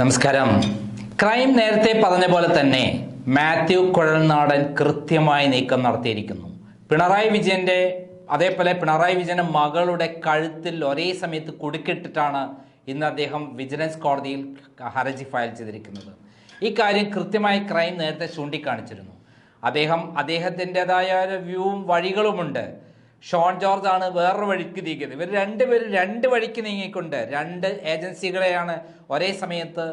നമസ്കാരം. ക്രൈം നേരത്തെ പറഞ്ഞ പോലെ തന്നെ മാത്യു കുഴൽനാടൻ കൃത്യമായി നീക്കം നടത്തിയിരിക്കുന്നു. പിണറായി വിജയന്റെ അതേപോലെ പിണറായി വിജയന്റെ മകളുടെ കഴുത്തിൽ ഒരേ സമയത്ത് കുടുക്കിട്ടിട്ടാണ് ഇന്ന് അദ്ദേഹം വിജിലൻസ് കോടതിയിൽ ഹർജി ഫയൽ ചെയ്തിരിക്കുന്നത്. ഈ കാര്യം കൃത്യമായി ക്രൈം നേരത്തെ ചൂണ്ടിക്കാണിച്ചിരുന്നു. അദ്ദേഹം അദ്ദേഹത്തിന്റെതായ ഒരു വ്യൂവും വഴികളുമുണ്ട്. ഷോൺ ജോർജ് ആണ് വേറൊരു വഴിക്ക് നീങ്ങിയത് ഇവർ രണ്ടുപേരും രണ്ട് വഴിക്ക് നീങ്ങിക്കൊണ്ട് രണ്ട് ഏജൻസികളെയാണ് ഒരേ സമയത്ത്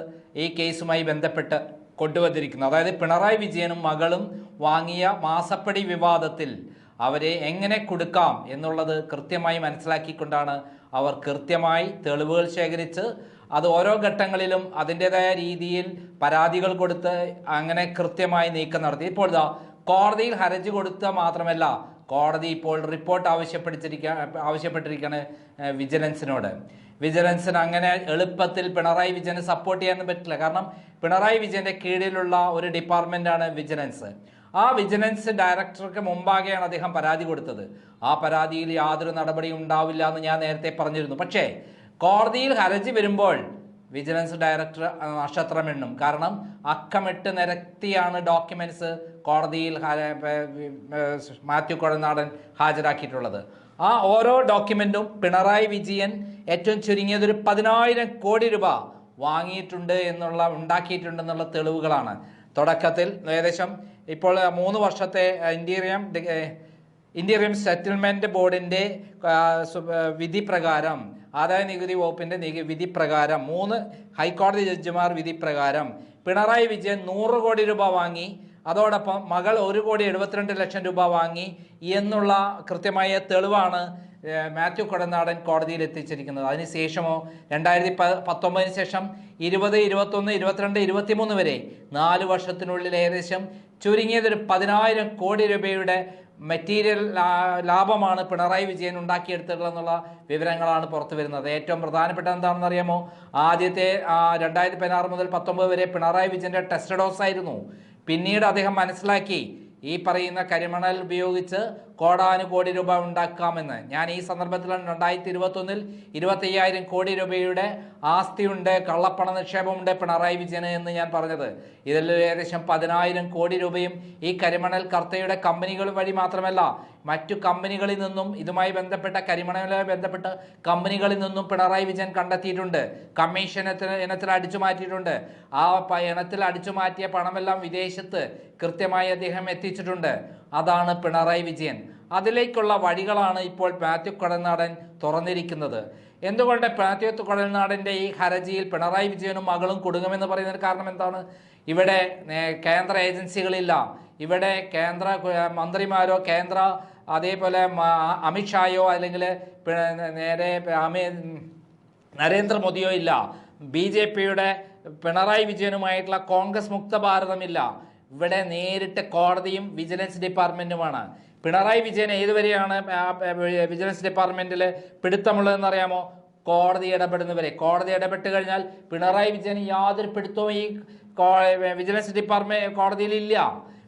ഈ കേസുമായി ബന്ധപ്പെട്ട് കൊണ്ടുവന്നിരിക്കുന്നത്. അതായത് പിണറായി വിജയനും മകളും വാങ്ങിയ മാസപ്പടി വിവാദത്തിൽ അവരെ എങ്ങനെ കൊടുക്കാം എന്നുള്ളത് കൃത്യമായി മനസ്സിലാക്കിക്കൊണ്ടാണ് അവർ കൃത്യമായി തെളിവുകൾ ശേഖരിച്ച് അത് ഓരോ ഘട്ടങ്ങളിലും അതിന്റെതായ രീതിയിൽ പരാതികൾ കൊടുത്ത് അങ്ങനെ കൃത്യമായി നീക്കം നടത്തി. ഇപ്പോൾ കോടതിയിൽ ഹർജി കൊടുത്ത മാത്രമല്ല കോടതി ഇപ്പോൾ റിപ്പോർട്ട് ആവശ്യപ്പെട്ടിരിക്ക ആവശ്യപ്പെട്ടിരിക്കുകയാണ് വിജിലൻസിനോട്. വിജിലൻസിന് അങ്ങനെ എളുപ്പത്തിൽ പിണറായി വിജയനെ സപ്പോർട്ട് ചെയ്യാനൊന്നും പറ്റില്ല. കാരണം പിണറായി വിജയന്റെ കീഴിലുള്ള ഒരു ഡിപ്പാർട്ട്മെന്റാണ് വിജിലൻസ്. ആ വിജിലൻസ് ഡയറക്ടർക്ക് മുമ്പാകെയാണ് അദ്ദേഹം പരാതി കൊടുത്തത്. ആ പരാതിയിൽ യാതൊരു നടപടിയും ഉണ്ടാവില്ല എന്ന് ഞാൻ നേരത്തെ പറഞ്ഞിരുന്നു. പക്ഷേ കോടതിയിൽ ഹർജി വരുമ്പോൾ വിജിലൻസ് ഡയറക്ടർ നക്ഷത്രമെണ്ണും കാരണം അക്കമിട്ട് നിരത്തിയാണ് ഡോക്യുമെന്റ്സ് കോടതിയിൽ മാത്യു കുഴനാടൻ ഹാജരാക്കിയിട്ടുള്ളത്. ആ ഓരോ ഡോക്യുമെന്റും പിണറായി വിജയൻ ഏറ്റവും ചുരുങ്ങിയത് ഒരു പതിനായിരം കോടി രൂപ വാങ്ങിയിട്ടുണ്ട് എന്നുള്ള ഉണ്ടാക്കിയിട്ടുണ്ടെന്നുള്ള തെളിവുകളാണ്. തുടക്കത്തിൽ ഏകദേശം ഇപ്പോൾ മൂന്ന് വർഷത്തെ ഇന്റീരിയം ഇന്റീരിയം സെറ്റിൽമെന്റ് ബോർഡിന്റെ വിധി പ്രകാരം ആദായ നികുതി വകുപ്പിന്റെ നിക- വിധി പ്രകാരം മൂന്ന് ഹൈക്കോടതി ജഡ്ജിമാർ വിധി പ്രകാരം പിണറായി വിജയൻ നൂറ് കോടി രൂപ വാങ്ങി അതോടൊപ്പം മകൾ ഒരു കോടി എഴുപത്തിരണ്ട് ലക്ഷം രൂപ വാങ്ങി എന്നുള്ള കൃത്യമായ തെളിവാണ് മാത്യു കൊടനാടൻ കോടതിയിൽ എത്തിച്ചിരിക്കുന്നത്. അതിനുശേഷമോ രണ്ടായിരത്തി പ പത്തൊമ്പതിന് ശേഷം ഇരുപത് ഇരുപത്തൊന്ന് ഇരുപത്തിരണ്ട് ഇരുപത്തിമൂന്ന് വരെ നാല് വർഷത്തിനുള്ളിൽ ഏകദേശം ചുരുങ്ങിയത് ഒരു പതിനായിരം കോടി രൂപയുടെ മെറ്റീരിയൽ ലാഭമാണ് പിണറായി വിജയൻ ഉണ്ടാക്കിയെടുത്തിട്ടുള്ളതെന്നുള്ള വിവരങ്ങളാണ് പുറത്തു വരുന്നത്. ഏറ്റവും പ്രധാനപ്പെട്ട എന്താണെന്ന് അറിയാമോ ആദ്യത്തെ രണ്ടായിരത്തി പതിനാറ് മുതൽ പത്തൊമ്പത് വരെ പിണറായി വിജയന്റെ ടെസ്റ്റ് ഡോസ് ആയിരുന്നു പിന്നീട് അദ്ദേഹം മനസ്സിലാക്കി ഈ പറയുന്ന കരിമണൽ ഉപയോഗിച്ച് കോടാനുകോടി രൂപ ഉണ്ടാക്കാമെന്ന്. ഞാൻ ഈ സന്ദർഭത്തിലാണ് രണ്ടായിരത്തി ഇരുപത്തൊന്നിൽ ഇരുപത്തയ്യായിരം കോടി രൂപയുടെ ആസ്തിയുണ്ട് കള്ളപ്പണ നിക്ഷേപമുണ്ട് പിണറായി വിജയന് എന്ന് ഞാൻ പറഞ്ഞത്. ഇതിൽ ഏകദേശം പതിനായിരം കോടി രൂപയും ഈ കരിമണൽ കർത്തയുടെ കമ്പനികൾ വഴി മാത്രമല്ല മറ്റു കമ്പനികളിൽ നിന്നും ഇതുമായി ബന്ധപ്പെട്ട കരിമണലുമായി ബന്ധപ്പെട്ട കമ്പനികളിൽ നിന്നും പിണറായി വിജയൻ കണ്ടെത്തിയിട്ടുണ്ട്. കമ്മീഷൻ ഇനത്തിൽ അടിച്ചു മാറ്റിയിട്ടുണ്ട്. ആ ഇനത്തിൽ അടിച്ചു മാറ്റിയ പണമെല്ലാം വിദേശത്ത് കൃത്യമായി അദ്ദേഹം എത്തിച്ചിട്ടുണ്ട്. അതാണ് പിണറായി വിജയൻ. അതിലേക്കുള്ള വഴികളാണ് ഇപ്പോൾ മാത്യു കടൽനാടൻ തുറന്നിരിക്കുന്നത്. എന്തുകൊണ്ട് മാത്യു കടൽനാടന്റെ ഈ ഹർജിയിൽ പിണറായി വിജയനും മകളും കുടുങ്ങുമെന്ന് പറയുന്നതിന് കാരണം എന്താണ്? ഇവിടെ കേന്ദ്ര ഏജൻസികളില്ല. ഇവിടെ കേന്ദ്ര മന്ത്രിമാരോ കേന്ദ്ര അതേപോലെ അമിത്ഷായോ അല്ലെങ്കിൽ നേരെ അമി നരേന്ദ്രമോദിയോ ഇല്ല. ബി ജെ പിയുടെ പിണറായി വിജയനുമായിട്ടുള്ള കോൺഗ്രസ് മുക്ത ഭാരതമില്ല ഇവിടെ നേരിട്ട് കോടതിയും വിജിലൻസ് ഡിപ്പാർട്ട്മെന്റുമാണ്. പിണറായി വിജയൻ ഏതുവരെയാണ് വിജിലൻസ് ഡിപ്പാർട്ട്മെന്റിൽ പിടുത്തമുള്ളതെന്ന് അറിയാമോ കോടതി ഇടപെടുന്നവരെ. കോടതി ഇടപെട്ട് കഴിഞ്ഞാൽ പിണറായി വിജയൻ യാതൊരു പിടുത്തവും ഈ വിജിലൻസ് ഡിപ്പാർട്ട്മെന്റ് കോടതിയിലില്ല.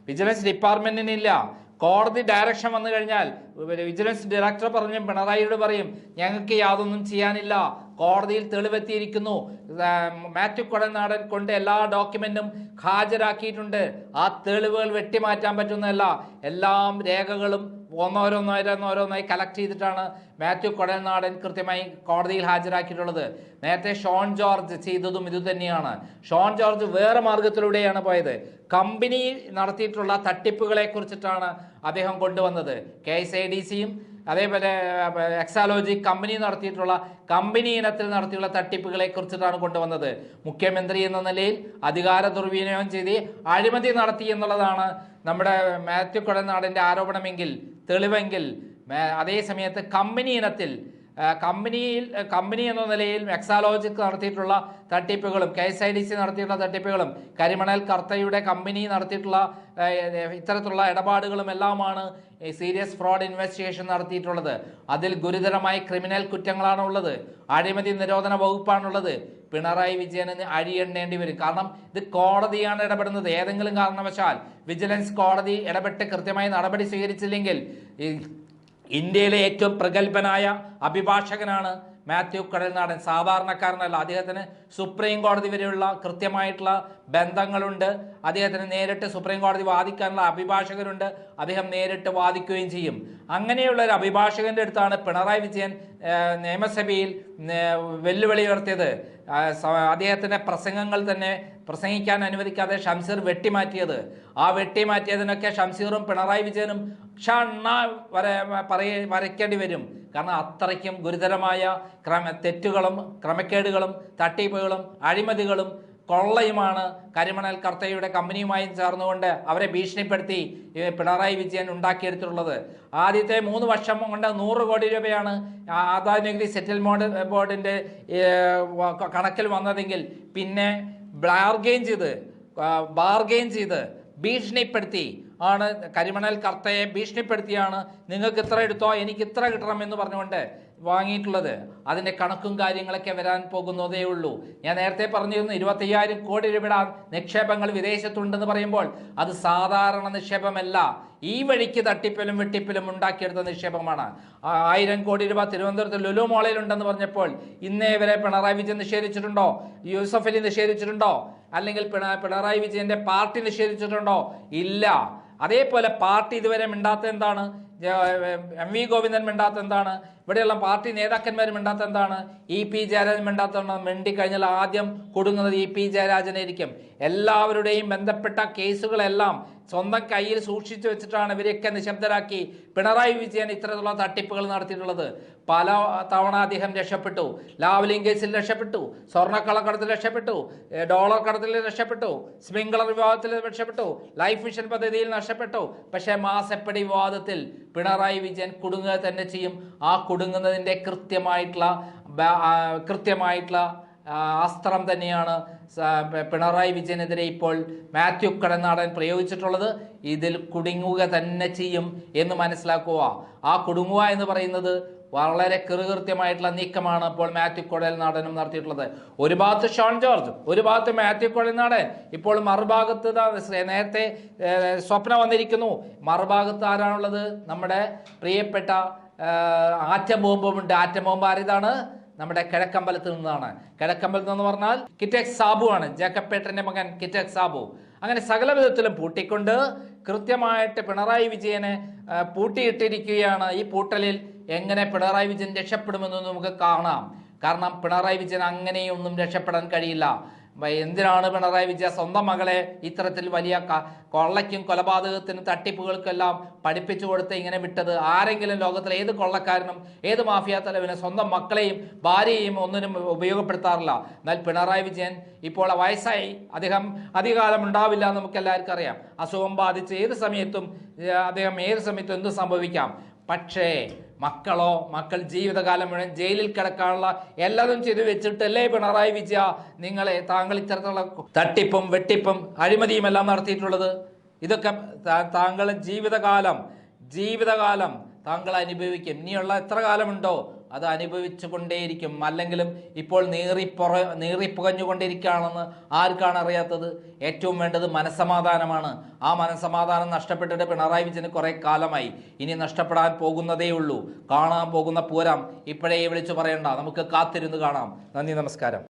വിജിലൻസ് ഡിപ്പാർട്ട്മെന്റിനില്ല. കോടതി ഡയറക്ഷൻ വന്നു കഴിഞ്ഞാൽ വിജിലൻസ് ഡയറക്ടർ പറഞ്ഞു പിണറായിയോട് പറയും ഞങ്ങൾക്ക് യാതൊന്നും ചെയ്യാനില്ല. കോടതിയിൽ തെളിവെത്തിയിരിക്കുന്നു. മാത്യു കൊടനാടൻ കൊണ്ട് എല്ലാ ഡോക്യുമെന്റും ഹാജരാക്കിയിട്ടുണ്ട്. ആ തെളിവുകൾ വെട്ടിമാറ്റാൻ പറ്റുന്നതല്ല. എല്ലാം രേഖകളും ഓരോന്നോരോന്നോരോന്നായി കളക്ട് ചെയ്തിട്ടാണ് മാത്യു കൊടനാടൻ കൃത്യമായി കോടതിയിൽ ഹാജരാക്കിയിട്ടുള്ളത്. നേരത്തെ ഷോൺ ജോർജ് ചെയ്തതും ഇതുതന്നെയാണ് ഷോൺ ജോർജ് വേറെ മാർഗത്തിലൂടെയാണ് പോയത്. കമ്പനി നടത്തിയിട്ടുള്ള തട്ടിപ്പുകളെ കുറിച്ചിട്ടാണ് അദ്ദേഹം കൊണ്ടുവന്നത്. കെ എസ് ഐ ഡി സിയും അതേപോലെ എക്സാലോജി കമ്പനി നടത്തിയിട്ടുള്ള കമ്പനി ഇനത്തിൽ നടത്തിയുള്ള തട്ടിപ്പുകളെ കുറിച്ചിട്ടാണ് കൊണ്ടുവന്നത്. മുഖ്യമന്ത്രി എന്ന നിലയിൽ അധികാര ദുർവിനിയോഗം ചെയ്ത് അഴിമതി നടത്തി എന്നുള്ളതാണ് നമ്മുടെ മാത്യു കൊടനാടിന്റെ ആരോപണമെങ്കിൽ തെളിവെങ്കിൽ അതേ സമയത്ത് കമ്പനി ഇനത്തിൽ കമ്പനിയിൽ കമ്പനി എന്ന നിലയിൽ എക്സാലോജിക് നടത്തിയിട്ടുള്ള തട്ടിപ്പുകളും K S I D C നടത്തിയിട്ടുള്ള തട്ടിപ്പുകളും കരിമണൽ കർത്തയുടെ കമ്പനി നടത്തിയിട്ടുള്ള ഇത്തരത്തിലുള്ള ഇടപാടുകളും എല്ലാമാണ് സീരിയസ് ഫ്രോഡ് ഇൻവെസ്റ്റിഗേഷൻ നടത്തിയിട്ടുള്ളത്. അതിൽ ഗുരുതരമായ ക്രിമിനൽ കുറ്റങ്ങളാണ് ഉള്ളത്. അഴിമതി നിരോധന വകുപ്പാണുള്ളത് പിണറായി വിജയന് അഴിയെണ്ണേണ്ടി വരും. കാരണം ഇത് കോടതിയാണ് ഇടപെടുന്നത്. ഏതെങ്കിലും കാരണവശാൽ വിജിലൻസ് കോടതി ഇടപെട്ട് കൃത്യമായി നടപടി സ്വീകരിച്ചില്ലെങ്കിൽ ഇന്ത്യയിലെ ഏറ്റവും പ്രഗത്ഭനായ അഭിഭാഷകനാണ് മാത്യു കടൽനാടൻ. സാധാരണക്കാരനല്ല. അദ്ദേഹത്തിന് സുപ്രീം കോടതി വരെയുള്ള കൃത്യമായിട്ടുള്ള ബന്ധങ്ങളുണ്ട്. അദ്ദേഹത്തിന് നേരിട്ട് സുപ്രീം കോടതി വാദിക്കാനുള്ള അഭിഭാഷകരുണ്ട്. അദ്ദേഹം നേരിട്ട് വാദിക്കുകയും ചെയ്യും. അങ്ങനെയുള്ള ഒരു അഭിഭാഷകന്റെ അടുത്താണ് പിണറായി വിജയൻ നിയമസഭയിൽ വെല്ലുവിളി ഉയർത്തിയത്. അദ്ദേഹത്തിന്റെ പ്രസംഗങ്ങൾ തന്നെ പ്രസംഗിക്കാൻ അനുവദിക്കാതെ ഷംസീർ വെട്ടിമാറ്റിയത്. ആ വെട്ടിമാറ്റിയതിനൊക്കെ ഷംസീറും പിണറായി വിജയനും ഷണ്ണ വര പറയ വരയ്ക്കേണ്ടി വരും. കാരണം അത്രയ്ക്കും ഗുരുതരമായ ക്രമ തെറ്റുകളും ക്രമക്കേടുകളും തട്ടിപ്പുകളും അഴിമതികളും കൊള്ളയുമാണ് കരിമണൽ കർത്തയുടെ കമ്പനിയുമായും ചേർന്നുകൊണ്ട് അവരെ ഭീഷണിപ്പെടുത്തി പിണറായി വിജയൻ ഉണ്ടാക്കിയെടുത്തിട്ടുള്ളത്. ആദ്യത്തെ മൂന്ന് വർഷം കൊണ്ട് നൂറ് കോടി രൂപയാണ് ആദായ നികുതി സെറ്റിൽമെന്റ് ബോർഡിന്റെ കണക്കിൽ വന്നതെങ്കിൽ പിന്നെ ബാർഗെയിൻ ചെയ്ത് ബാർഗെയിൻ ചെയ്ത് ഭീഷണിപ്പെടുത്തി ആണ് കരിമണൽ കർത്തയെ ഭീഷണിപ്പെടുത്തിയാണ് നിങ്ങൾക്ക് ഇത്ര എടുത്തോ എനിക്ക് ഇത്ര കിട്ടണം എന്ന് പറഞ്ഞുകൊണ്ട് വാങ്ങിയിട്ടുള്ളത്. അതിന്റെ കണക്കും കാര്യങ്ങളൊക്കെ വരാൻ പോകുന്നതേ ഉള്ളൂ. ഞാൻ നേരത്തെ പറഞ്ഞിരുന്നു ഇരുപത്തയ്യായിരം കോടി രൂപയുടെ നിക്ഷേപങ്ങൾ വിദേശത്തുണ്ടെന്ന് പറയുമ്പോൾ അത് സാധാരണ നിക്ഷേപമല്ല. ഈ വഴിക്ക് തട്ടിപ്പിലും വെട്ടിപ്പിലും ഉണ്ടാക്കിയെടുത്ത നിക്ഷേപമാണ്. ആയിരം കോടി രൂപ തിരുവനന്തപുരത്ത് ലുലു മോളയിലുണ്ടെന്ന് പറഞ്ഞപ്പോൾ ഇന്നേ വരെ പിണറായി വിജയൻ നിഷേധിച്ചിട്ടുണ്ടോ? യൂസഫലി നിഷേധിച്ചിട്ടുണ്ടോ? അല്ലെങ്കിൽ പിണറായി വിജയന്റെ പാർട്ടി നിഷേധിച്ചിട്ടുണ്ടോ? ഇല്ല. അതേപോലെ പാർട്ടി ഇതുവരെ മിണ്ടാത്ത എന്താണ്? എം വി ഗോവിന്ദൻ മിണ്ടാത്ത എന്താണ്? ഇവിടെയുള്ള പാർട്ടി നേതാക്കന്മാരും മിണ്ടാത്ത എന്താണ്? ഇ പി ജയരാജൻ മിണ്ടാത്ത? മിണ്ടിക്കഴിഞ്ഞാൽ ആദ്യം കൊടുങ്ങുന്നത് ഇ പി ജയരാജനായിരിക്കും. എല്ലാവരുടെയും ബന്ധപ്പെട്ട കേസുകളെല്ലാം സ്വന്തം കയ്യിൽ സൂക്ഷിച്ചു വെച്ചിട്ടാണ് ഇവരെയൊക്കെ നിശബ്ദരാക്കി പിണറായി വിജയൻ ഇത്തരത്തിലുള്ള തട്ടിപ്പുകൾ നടത്തിയിട്ടുള്ളത്. പല തവണ അദ്ദേഹം രക്ഷപ്പെട്ടു. ലാവ്ലിംഗ് കേസിൽ രക്ഷപ്പെട്ടു. സ്വർണക്കള്ളക്കടത്തിൽ രക്ഷപ്പെട്ടു. ഡോളർ കടത്തിൽ രക്ഷപ്പെട്ടു. സ്പ്രിംഗ്ലർ വിവാദത്തിൽ രക്ഷപ്പെട്ടു. ലൈഫ് മിഷൻ പദ്ധതിയിൽ നഷ്ടപ്പെട്ടു. പക്ഷേ മാസപ്പടി വിവാദത്തിൽ പിണറായി വിജയൻ കുടുങ്ങുക തന്നെ ചെയ്യും. ആ കുടുങ്ങുന്നതിന്റെ കൃത്യമായിട്ടുള്ള കൃത്യമായിട്ടുള്ള അസ്ത്രം തന്നെയാണ് പിണറായി വിജയനെതിരെ ഇപ്പോൾ മാത്യു കടനാടൻ പ്രയോഗിച്ചിട്ടുള്ളത്. ഇതിൽ കുടുങ്ങുക തന്നെ ചെയ്യും എന്ന് മനസ്സിലാക്കുക. ആ കുടുങ്ങുക എന്ന് പറയുന്നത് വളരെ കൃകൃത്യമായിട്ടുള്ള നീക്കമാണ് ഇപ്പോൾ മാത്യു കൊടൽ നാടനും നടത്തിയിട്ടുള്ളത്. ഒരു ഭാഗത്ത് ഷോൺ ജോർജ് ഒരു ഭാഗത്ത് മാത്യു കൊടൽ നാടൻ. ഇപ്പോൾ മറുഭാഗത്ത് നേരത്തെ സ്വപ്നം വന്നിരിക്കുന്നു. മറുഭാഗത്ത് ആരാണുള്ളത്? നമ്മുടെ പ്രിയപ്പെട്ട ആറ്റം ബോംബുമുണ്ട് ആറ്റം ബോംബ് ആരിതാണ്? നമ്മുടെ കിഴക്കമ്പലത്ത് നിന്നാണ്. കിഴക്കമ്പലത്ത് എന്ന് പറഞ്ഞാൽ കിറ്റക് സാബു ആണ് ജേക്കബ് മകൻ കിറ്റക് സാബു. അങ്ങനെ സകല വിധത്തിലും പൂട്ടിക്കൊണ്ട് കൃത്യമായിട്ട് പിണറായി വിജയനെ പൂട്ടിയിട്ടിരിക്കുകയാണ്. ഈ പൂട്ടലിൽ എങ്ങനെ പിണറായി വിജയൻ രക്ഷപ്പെടുമെന്ന് നമുക്ക് കാണാം. കാരണം പിണറായി വിജയൻ അങ്ങനെയൊന്നും രക്ഷപ്പെടാൻ കഴിയില്ല. എന്തിനാണ് പിണറായി വിജയ സ്വന്തം മകളെ ഇത്തരത്തിൽ വലിയ കൊള്ളയ്ക്കും കൊലപാതകത്തിനും തട്ടിപ്പുകൾക്കെല്ലാം പഠിപ്പിച്ചു കൊടുത്ത് ഇങ്ങനെ വിട്ടത്? ആരെങ്കിലും ലോകത്തിലെ ഏത് കൊള്ളക്കാരനും ഏത് മാഫിയ തലവിനും സ്വന്തം മക്കളെയും ഭാര്യയെയും ഒന്നിനും ഉപയോഗപ്പെടുത്താറില്ല. എന്നാൽ പിണറായി വിജയൻ ഇപ്പോൾ വയസ്സായി. അദ്ദേഹം അധികാലം ഉണ്ടാവില്ല എന്ന് നമുക്ക് എല്ലാവർക്കും അറിയാം. അസുഖം ബാധിച്ച് ഏത് സമയത്തും അദ്ദേഹം ഏത് സമയത്തും എന്ത് സംഭവിക്കാം? പക്ഷേ മക്കളോ മക്കൾ ജീവിതകാലം മുഴുവൻ ജയിലിൽ കിടക്കാനുള്ള എല്ലാതും ചെയ്തു വെച്ചിട്ടല്ലേ പിണറായി വിജയ നിങ്ങളെ താങ്കൾ ഇത്തരത്തിലുള്ള തട്ടിപ്പും വെട്ടിപ്പും അഴിമതിയും എല്ലാം നടത്തിയിട്ടുള്ളത്? ഇതൊക്കെ താങ്കൾ ജീവിതകാലം ജീവിതകാലം താങ്കൾ അനുഭവിക്കും. ഇനിയുള്ള എത്ര കാലമുണ്ടോ? അത് അനുഭവിച്ചു കൊണ്ടേയിരിക്കും അല്ലെങ്കിലും ഇപ്പോൾ നീറിപ്പുറ നീറിപ്പുകഞ്ഞുകൊണ്ടിരിക്കുകയാണെന്ന് ആർക്കാണ് അറിയാത്തത്? ഏറ്റവും വേണ്ടത് മനസ്സമാധാനമാണ്. ആ മനസ്സമാധാനം നഷ്ടപ്പെട്ടിട്ട് പിണറായി വിജയന് കുറേ കാലമായി. ഇനി നഷ്ടപ്പെടാൻ പോകുന്നതേ ഉള്ളൂ. കാണാൻ പോകുന്ന പൂരം ഇപ്പോഴേ വിളിച്ചു പറയണ്ട. നമുക്ക് കാത്തിരുന്ന് കാണാം. നന്ദി നമസ്കാരം.